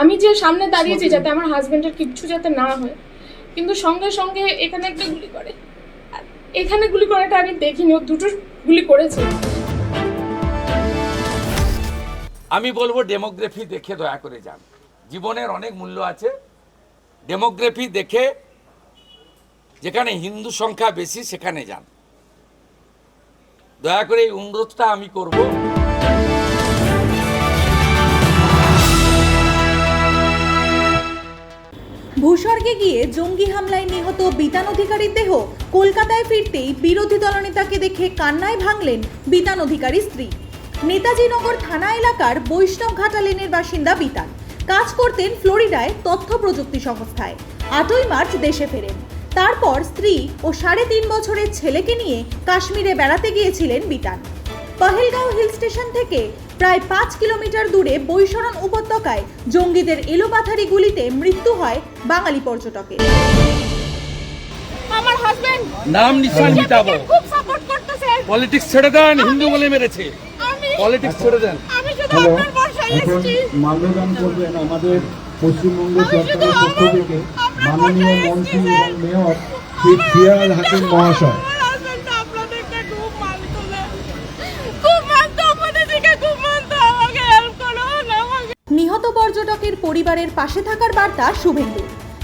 আমি যে সামনে দাঁড়িয়েছি যাতে আমার হাজবেন্ডের কিচ্ছু যাতে না হয় কিন্তু সঙ্গে সঙ্গে এখানে একটা গুলি করে। এখানে গুলি করাটা আমি দেখিনি ও দুটো গুলি করেছে। আমি বলব ডেমোগ্রাফি দেখে দয়া করে যান। জীবনের অনেক মূল্য আছে। ডেমোগ্রাফি দেখে যেখানে হিন্দু সংখ্যা বেশি সেখানে যান। দয়া করে এই অনুরোধটা আমি করব। ভূস্বর্গে গিয়ে জঙ্গি হামলায় নিহত বিতান অধিকারীর দেহ কলকাতায় ফিরতেই বিরোধী দলনেতাকে দেখে কান্নায় ভাঙলেন বিতান অধিকারী স্ত্রী। নেতাজি নগর থানা এলাকার বৈষ্ণব ঘাটা লেনের বাসিন্দা বিতান। কাজ করতেন ফ্লোরিডায় তথ্য প্রযুক্তি সংস্থায়। আটই মার্চ দেশে ফেরেন। তারপর স্ত্রী ও সাড়ে তিন বছরের ছেলেকে নিয়ে কাশ্মীরে বেড়াতে গিয়েছিলেন বিতান। পহেলগাঁও হিল স্টেশন থেকে প্রায় পাঁচ কিলোমিটার দূরে বৈশরণ উপত্যকায় জঙ্গিদের এলোপাথারি গুলিতে মৃত্যু হয় বাঙালি পর্যটকের আমার হাজবেন্ড নাম নিশান মিটাবো। খুব সাপোর্ট করতেছে। পলিটিক্স ছেড়ে দেন হিন্দু বলে মেরেছে। পলিটিক্স ছেড়ে দেন। আমি শুধু আপনার বর্ষায় এখন এসেছি। মাল্যদান করবেন আমাদের পশ্চিমবঙ্গ সরকারের পক্ষ থেকে মাননীয় মন্ত্রী এবং মেয়র শ্রী হাকিম মহাশয়। পরিবারের পাশে থাকার বার্তা শুভেন্দু।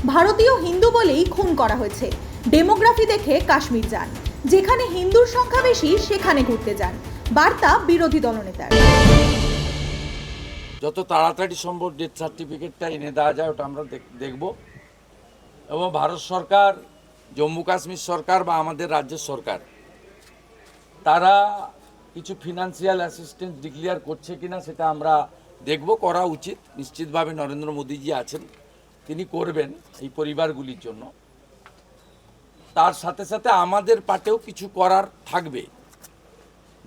ভারতীয় হিন্দু বলেই খুন করা হয়েছে। ডেমোগ্রাফি দেখে কাশ্মীর যান। যেখানে হিন্দুর সংখ্যা বেশি, সেখানে ঘুরতে যান। বার্তা বিরোধী দলনেতার। যত তাড়াতাড়ি সম্ভব ডেথ সার্টিফিকেটটা এনে দেওয়া যায়, ওটা আমরা দেখ- দেখব। এবং ভারত সরকার, জম্মু কাশ্মীর সরকার বা আমাদের রাজ্যের সরকার, তারা কিছু ফিনান্সিয়াল অ্যাসিস্ট্যান্স ডিক্লেয়ার করছে কিনা, সেটা আমরা দেখব, করা উচিত। নিশ্চিতভাবে নরেন্দ্র মোদীজি আছেন। তিনি করবেন এই পরিবারগুলির জন্য। তার সাথে সাথে আমাদের পাটেও কিছু করার থাকবে।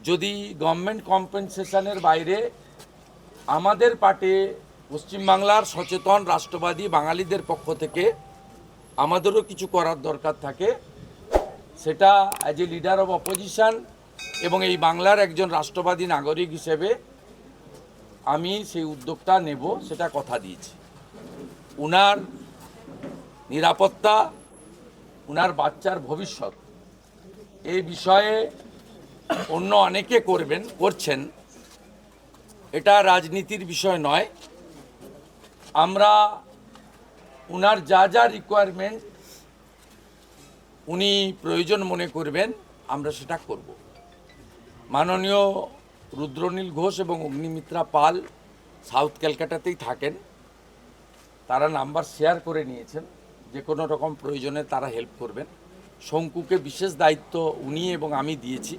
যদি গভর্নমেন্ট কম্পেনসেশনের বাইরে আমাদের পার্টি পশ্চিমবাংলার সচেতন রাষ্ট্রবাদী বাঙালিদের পক্ষ থেকে আমাদেরও কিছু করার দরকার থাকে, সেটা as a leader of opposition এবং এই বাংলার একজন রাষ্ট্রবাদী নাগরিক হিসেবে আমি সেই উদ্যোগটা নেব, সেটা কথা দিয়েছি। উনার নিরাপত্তা, উনার বাচ্চার ভবিষ্যৎ এই বিষয়ে অন্য অনেকে করবেন, করছেন। এটা রাজনীতির বিষয় নয়। আমরা উনার যা যা রিকোয়ারমেন্ট উনি প্রয়োজন মনে করবেন, আমরা সেটা করব। মাননীয় রুদ্রনীল ঘোষ এবং অগ্নিমিত্রা পাল সাউথ ক্যালকাটাতেই থাকেন। তারা নাম্বার শেয়ার করে নিয়েছেন। যে কোনো রকম প্রয়োজনে তারা হেল্প করবেন। শঙ্কুকে বিশেষ দায়িত্ব উনি এবং আমি দিয়েছি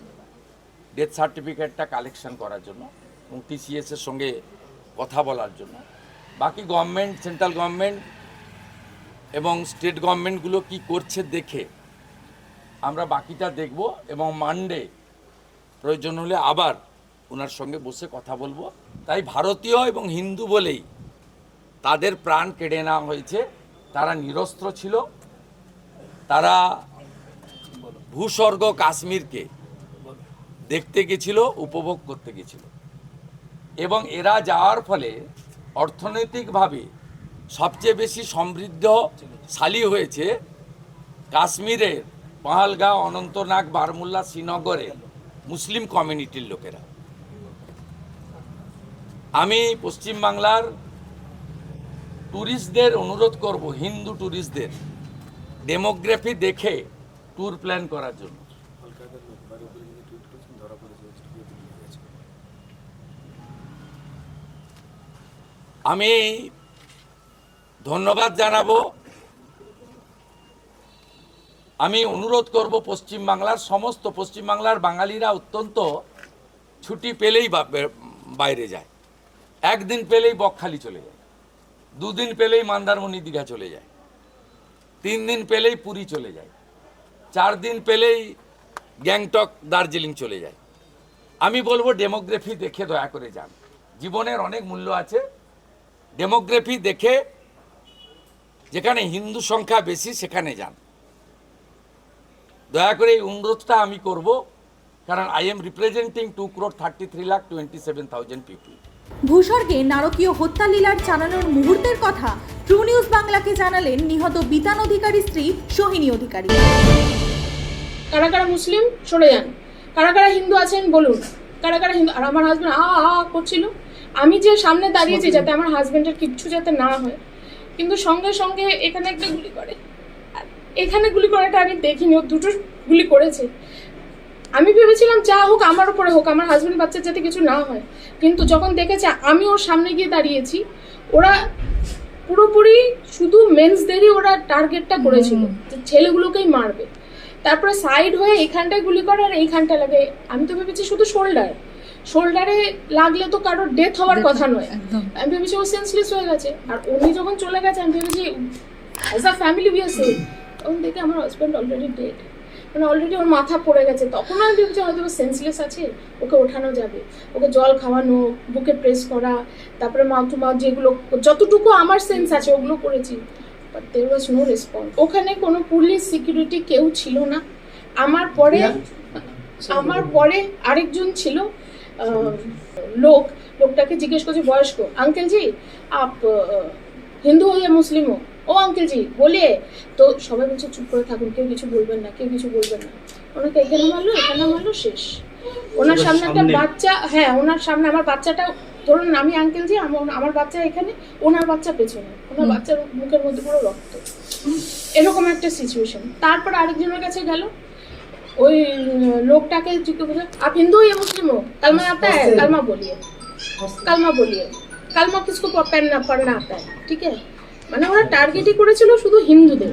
ডেথ সার্টিফিকেটটা কালেকশন করার জন্য এবং টিসিএস এর সঙ্গে কথা বলার জন্য। বাকি গভর্নমেন্ট, সেন্ট্রাল গভর্নমেন্ট এবং স্টেট গভর্নমেন্টগুলো কি করছে দেখে আমরা বাকিটা দেখব এবং মানডে প্রয়োজন হলে আবার ওনার সঙ্গে বসে কথা বলব। তাই ভারতীয় এবং হিন্দু বলেই তাদের প্রাণ কেড়ে নেওয়া হয়েছে। তারা নিরস্ত্র ছিল। তারা ভূস্বর্গ কাশ্মীরকে দেখতে গেছিল, উপভোগ করতে গেছিল। এবং এরা যাওয়ার ফলে অর্থনৈতিকভাবে সবচেয়ে বেশি সমৃদ্ধ সমৃদ্ধশালী হয়েছে কাশ্মীরের পাহালগাঁও অনন্তনাগ বারমুল্লা শ্রীনগরের মুসলিম কমিউনিটির লোকেরা। আমি পশ্চিমবাংলার ট্যুরিস্টদের অনুরোধ করব, হিন্দু ট্যুরিস্টদের ডেমোগ্রাফি দেখে ট্যুর প্ল্যান করার জন্য। আমি ধন্যবাদ জানাব। আমি অনুরোধ করব পশ্চিমবাংলার সমস্ত পশ্চিমবাংলার বাঙালিরা অত্যন্ত ছুটি পেলেই বাইরে যায়। একদিন পেলেই বকখালি চলে যায়। দুদিন পেলেই মন্দারমণি দীঘা চলে যায়। তিন দিন পেলেই পুরী চলে যায়। চার দিন পেলেই গ্যাংটক, দার্জিলিং চলে যায়। আমি বলব ডেমোগ্রাফি দেখে দয়া করে যান। জীবনের অনেক মূল্য আছে। ডেমোগ্রাফি দেখে যেখানে হিন্দু সংখ্যা বেশি, সেখানে যান। দয়া করে এই অনুরোধটা আমি করব, কারণ I am representing two crore thirty three lakh twenty seven thousand people ভূস্বর্গে নারকীয় হত্যা লীলার চালানোর মুহূর্তের কথা ট্রু নিউজ বাংলাকে জানালেন নিহত বিতান অধিকারী স্ত্রী সোহিনী অধিকারী। কারা কারা মুসলিম? সরে যান। কারা কারা হিন্দু আছেন বলুন। কারা কারা হিন্দু? আর আমার হাজব্যান্ড আ আ আ করছিল। আমি যে সামনে দাঁড়িয়েছি যাতে আমার হাজব্যান্ডের কিচ্ছু যাতে না হয়। কিন্তু সঙ্গে সঙ্গে এখানে একটা গুলি করে। এখানে গুলি করাটা আমি দেখিনি। ও দুটো গুলি করেছে। আমি ভেবেছিলাম যা হোক আমার উপরে হোক আমার হাজব্যান্ড বাচ্চার যাতে কিছু না হয়। কিন্তু যখন দেখেছে আমি ওর সামনে গিয়ে দাঁড়িয়েছি ওরা পুরোপুরি শুধু মেন্সদেরই ওরা টার্গেটটা করেছিল যে ছেলেগুলোকেই মারবে। তারপরে সাইড হয়ে এইখানটায় গুলি করে আর এইখানটা লাগে। আমি তো ভেবেছি শুধু শোল্ডার শোল্ডারে লাগলে তো কারোর ডেথ হওয়ার কথা নয়। আমি ভেবেছি ও সেন্সলেস হয়ে গেছে। আর উনি যখন চলে গেছে আমি ভেবেছি as a family we are safe তখন দেখে আমার হাজব্যান্ড অলরেডি ডেড মানে অলরেডি ওর মাথা পড়ে গেছে। তখন আমি ভেবেছি হয়তো সেন্সলেস আছে ওকে ওঠানো যাবে। ওকে জল খাওয়ানো বুকে প্রেস করা তারপরে মাউথ মাউথ যেগুলো যতটুকু আমার সেন্স আছে ওগুলো করেছি। But there was no response ওখানে কোনো পুলিশ সিকিউরিটি কেউ ছিল না। আমার পরে আমার পরে আরেকজন ছিল লোক। লোকটাকে জিজ্ঞেস করছে বয়স্ক। আঙ্কেল জি আপ হিন্দু হো ইয়া মুসলিম হো ও আঙ্কেল জি বলে তো সবাই বলছে চুপ করে থাকুন কেউ কিছু বলবেন না কেউ কিছু বলবেন না। ওনাকে এখানে মারলো এখানে মারলো শেষ। ওনার সামনে একটা বাচ্চা হ্যাঁ ওনার সামনে আমার বাচ্চাটা ধরুন আমি আঙ্কেল জি আমার বাচ্চা এখানে ওনার বাচ্চা পেছনে। ওনার বাচ্চার মুখের মধ্যে পুরো রক্ত। এরকম একটা সিচুয়েশন তারপর আরেকজনের কাছে গেল। ওই লোকটাকে আপ হিন্দু ইয়ে মুসলিম হো কালমা আতা আপনার কালমা বলিয়ে। কালমা বলিয়ে। কালমা কিসকো না পড়না আতা হ্যাঁ ঠিক আছে মানে ওরা টার্গেটই করেছিল শুধু হিন্দুদের।